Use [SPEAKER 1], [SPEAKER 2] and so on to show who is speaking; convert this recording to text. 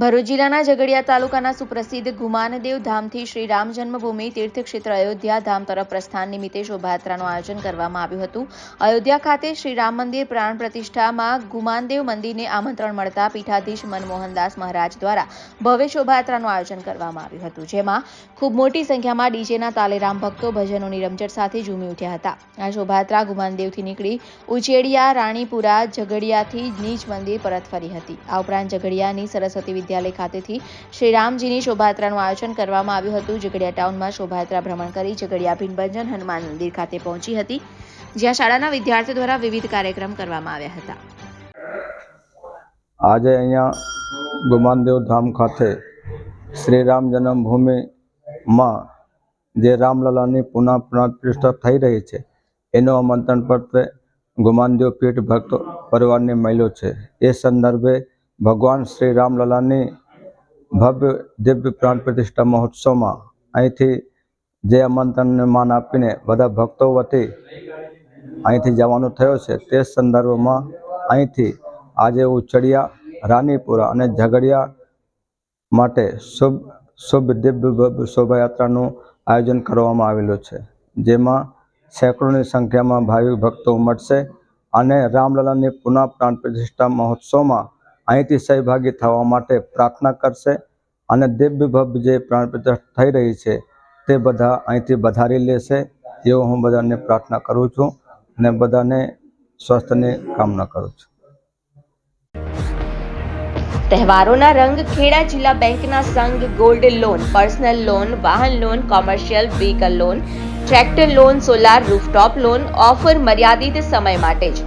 [SPEAKER 1] ભરૂચ જિલ્લાના ઝઘડિયા તાલુકાના સુપ્રસિદ્ધ ગુમાનદેવ ધામથી શ્રી રામ જન્મભૂમિ તીર્થક્ષેત્ર અયોધ્યા ધામ તરફ પ્રસ્થાન નિમિત્તે શોભાયાત્રાનું આયોજન કરવામાં આવ્યું હતું. અયોધ્યા ખાતે શ્રી રામ મંદિર પ્રાણ પ્રતિષ્ઠામાં ગુમાનદેવ મંદિરને આમંત્રણ મળતા પીઠાધીશ મનમોહનદાસ મહારાજ દ્વારા ભવ્ય શોભાયાત્રાનું આયોજન કરવામાં આવ્યું હતું, જેમાં ખૂબ મોટી સંખ્યામાં ડીજેના તાલેરામ ભક્તો ભજનોની રમઝટ સાથે ઝૂમી ઉઠ્યા હતા. આ શોભાયાત્રા ગુમાનદેવથી નીકળી ઉચેડિયા રાણીપુરા, ઝઘડિયાથી નીચ મંદિર પરત ફરી હતી. આ ઉપરાંત ઝઘડિયાની સરસ્વતી વિદ્યાલય ખાતેથી શ્રી રામજીની શોભાયાત્રાનું આયોજન કરવામાં આવ્યું હતું. ઝઘડિયા ટાઉનમાં શોભાયાત્રા ભ્રમણ કરી ઝઘડિયા ભીનભંજન હનુમાન મંદિર ખાતે પહોંચી હતી, જ્યાં શાળાના વિદ્યાર્થીઓ દ્વારા વિવિધ કાર્યક્રમ કરવામાં આવ્યા હતા.
[SPEAKER 2] આજે અહીંયા ગુમાનદેવ ધામ ખાતે શ્રી રામ જન્મભૂમિમાં જે રામલલાની પુનઃ પ્રતિષ્ઠા થઈ રહી છે, એનું આમંત્રણ પત્ર ગુમાનદેવ પીઠ ભક્ત પરિવારને મળ્યો છે. એ સંદર્ભે ભગવાન શ્રી રામલલાની ભવ્ય દિવ્ય પ્રાણ પ્રતિષ્ઠા મહોત્સવમાં અહીંથી જે આમંત્રણને માન આપીને બધા ભક્તો વતી અહીંથી જવાનું થયો છે, તે સંદર્ભમાં અહીંથી આજે ઉચડિયા રાનીપુરા અને ઝઘડિયા માટે શુભ શુભ દિવ્ય શોભાયાત્રાનું આયોજન કરવામાં આવેલું છે, જેમાં સેંકડોની સંખ્યામાં ભાવિક ભક્તો ઉમટશે અને રામલલાની પુનઃ પ્રાણ પ્રતિષ્ઠા મહોત્સવમાં અહીંથી સહભાગી થવા માટે પ્રાર્થના કરશે અને દિવ્ય ભવ્ય જે પ્રાણ થઈ રહી છે તે બધા અહીંથી વધારી લેશે એવો હું બધાને પ્રાર્થના કરું છું અને બધાને સ્વાસ્થ્યની કામના કરું છું.
[SPEAKER 1] તહેવારોના રંગ ખેડા જિલ્લા બેંકના સંઘ ગોલ્ડ લોન, પર્સનલ લોન, વાહન loan, commercial vehicle loan, tractor loan, solar rooftop loan, offer મર્યાદિત સમય માટે જ.